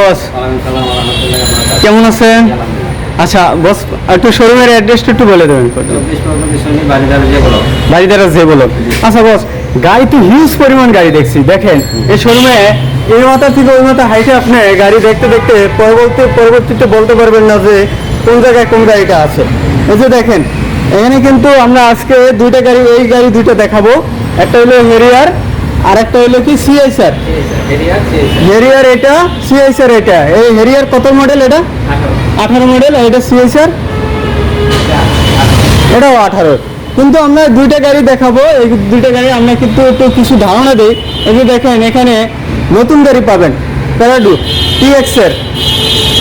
বস। কেমন আছেন? আচ্ছা বস, একটু শোরুমের অ্যাড্রেসটা একটু বলে দেবেন। বাড়িদারা যে বলো আচ্ছা বস, গাড়ি তো হিউজ পরিমাণ গাড়ি দেখছি, দেখেন, এই শোরুমে এই মাথা থেকে ওই মাথা হাইটে আপনি গাড়ি দেখতে দেখতে পরবর্তী পরবর্তীতে বলতে পারবেন না যে কোন জায়গায় কোন গাড়িটা আছে। এই যে দেখেন, এখানে কিন্তু আমরা আজকে দুইটা গাড়ি, এই গাড়ি দুইটা দেখাবো। একটা হলো হেরিয়ার আর একটা হলো কি সিআইসার হেরিয়ার এটা সিআইসার এটা। এই হেরিয়ার কত মডেল এটা? আঠারো। মডেল আর এটা সিআইসার এটাও আঠারো। কিন্তু আমরা দুইটা গাড়ি দেখাবো। এই দুইটা গাড়ি আমরা কিন্তু একটু কিছু ধারণা দিই। এই যে দেখেন এখানে নতুন গাড়ি পাবেন। প্যারাডু টিএক্সের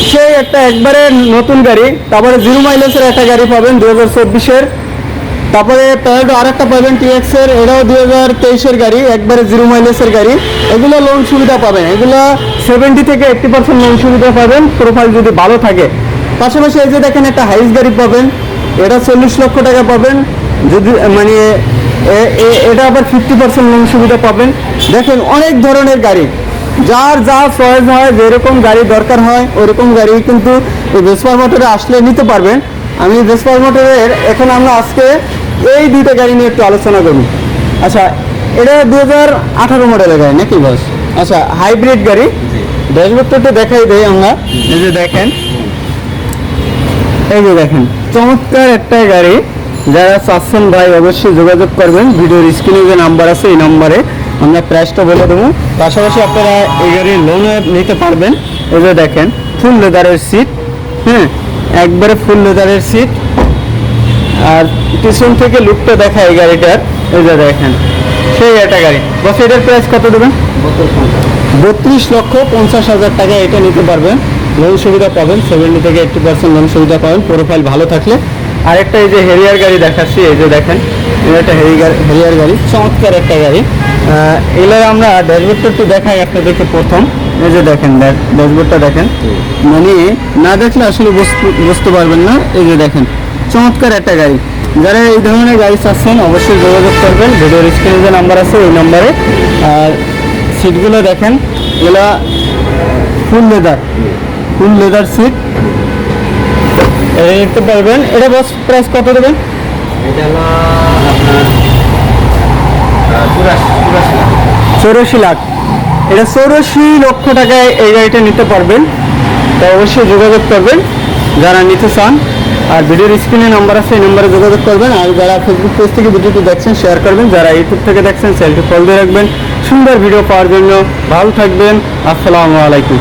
সেই একটা একবারে নতুন গাড়ি তারপরে জিরো মাইলেজের একটা গাড়ি পাবেন দু হাজার চব্বিশের। তারপরে প্যারাডো আর একটা পাবেন টিএক্সের এটাও দুই হাজার তেইশের গাড়ি, একবারে জিরো মাইলেজের গাড়ি। এগুলো লোন সুবিধা পাবেন। এগুলো সেভেন্টি থেকে এইট্টি পার্সেন্ট লোন সুবিধা পাবেন। প্রোফাইল যদি ভালো থাকে। পাশাপাশি এই যে দেখেন একটা হাইস গাড়ি পাবেন। এটা চল্লিশ লক্ষ টাকা পাবেন। যদি মানে এটা আবার ফিফটি পার্সেন্ট লোন সুবিধা পাবেন। দেখেন অনেক ধরনের গাড়ি। যার যা চয়েস হয়, যেরকম গাড়ি দরকার হয়, ওরকম গাড়ি কিন্তু এই ভেসপার মোটরে আসলে নিতে পারবেন। আমি ভেসপার মোটরের এখন আমরা আজকে এই দুইটা গাড়ি নিয়ে একটু আলোচনা করব আচ্ছা এটা দু হাজার আঠারো মডেলের গাড়ি নাকি বস আচ্ছা হাইব্রিড গাড়ি। ড্যাশবোর্ডটা দেখাই দেয় আমরা। এই যে দেখেন। এই যে দেখেন, চমৎকার একটা গাড়ি। যারা চাচ্ছেন ভাই, অবশ্যই যোগাযোগ করবেন। ভিডিওর স্ক্রিনে যে নাম্বার আছে, এই নাম্বারে আমরা প্রাইসটা বলে দেবো। পাশাপাশি আপনারা এই গাড়ির লোনে নিতে পারবেন। এই যে দেখেন ফুল লেদারের সিট হ্যাঁ একবারে ফুল লেদারের সিট আর পিছন থেকে লুকটা দেখায় এই গাড়িটার। এই যে দেখেন সেই একটা গাড়ি। বস এটার প্রাইস কত দেবেন? বত্রিশ লক্ষ পঞ্চাশ হাজার টাকা এটা নিতে পারবেন। লোন সুবিধা পাবেন সেভেন্টি থেকে এইট্টি পার্সেন্ট লোন সুবিধা পাবেন প্রোফাইল ভালো থাকলে। আরেকটা এই যে হেরিয়ার গাড়ি দেখাচ্ছি এই যে দেখেন এটা একটা হেরিয়ার হেরিয়ার গাড়ি চমৎকার একটা গাড়ি। এগুলো আমরা ড্যাশবোর্ডটা একটু দেখাই আপনাদেরকে প্রথম। এই যে দেখেন ড্যাশবোর্ডটা দেখেন। মানে না দেখলে আসলে বুঝতে পারবেন না। এই যে দেখেন চমৎকার একটা গাড়ি। যারা এই ধরনের গাড়ি চাচ্ছেন অবশ্যই যোগাযোগ করবেন। ভিডিওর স্ক্রিনে যে নাম্বার আছে এই নাম্বারে আর সিটগুলো দেখেন এগুলা full leather full leather seat দেখতে পারবেন। এটা বস প্রাইস কত দেবেন? চৌরাশি লাখ। এটা চৌরাশি লক্ষ টাকায় এই গাড়িটা নিতে পারবেন। তো অবশ্যই যোগাযোগ করবেন। যারা নিতে চান, আর ভিডিওর স্ক্রিনে নাম্বার আছে, এই নাম্বারে যোগাযোগ করবেন। আর যারা ফেসবুক পেজ থেকে ভিডিওটি দেখছেন শেয়ার করবেন। যারা ইউটিউব থেকে দেখছেন সেলটি ফল দিয়ে রাখবেন। সুন্দর ভিডিও পাওয়ার জন্য ভালো থাকবেন। আসসালামু আলাইকুম।